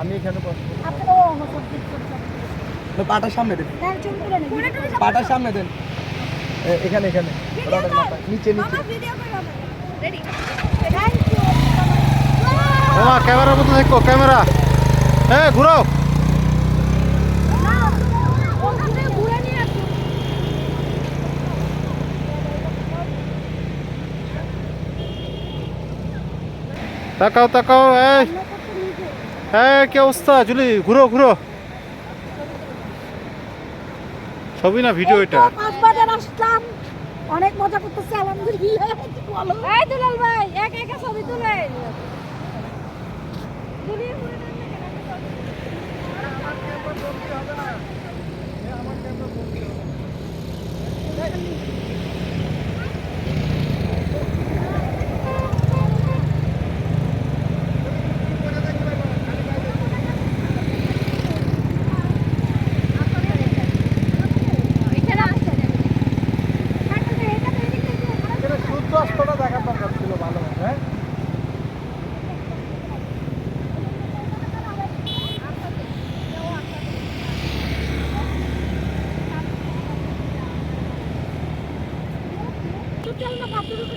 আমি এখানে পাটার সামনে দেন। পাটার সামনে দেন। এখানে এখানে। নিচে নিচে. ক্যামেরার মতো দেখো, ক্যামেরা। হ্যাঁ ঘুরো না, ওখানে ঘুরে নিয়ে আসুন। তাকাও তাকাও এই। আমরা নিজে। কি অবস্থা? জুলি ঘুরো ঘুরো। ছবি না ভিডিও এটা? কক্সবাজার আসলাম। অনেক মজা করতেছে আলহামদুলিল্লাহ। বলো? এই দুলাল ভাই এক একা ছবি তুলে। নেন না ছবি। এখানে আসছে। হাঁটতে দে, এটা তো এদিক থেকে ওখানে এখানে সূর্য অস্তটা দেখার দরকার ছিল ভালো হ্যাঁ?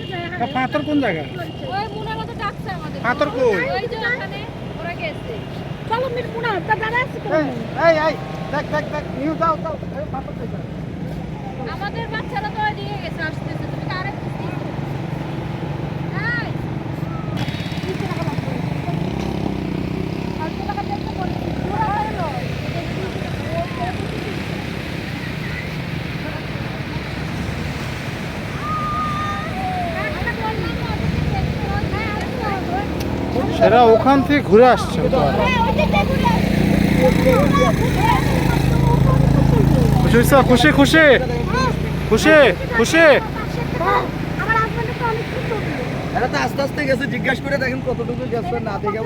যাই, হ্যাঁ। পাথর কোন জায়গা? ওই মুনারা তো ডাকছে আমাদের। পাথর কই? ওই যে ওরা গেছে। চলো মিট মুনা তা দাদা আসছে তো এই, এই এই দেখ দেখ দেখ নিউ যাও যাও এই পাথর সেরা ওখান থেকে ঘুরে আসছে তো খুশি খুশি খুশি খুশি তো অনেক খুশি হলো। এটা তো আস্তে আস্তে গেছে জিজ্ঞাসা করে দেখেন কতটুকু গেছে না দেখে?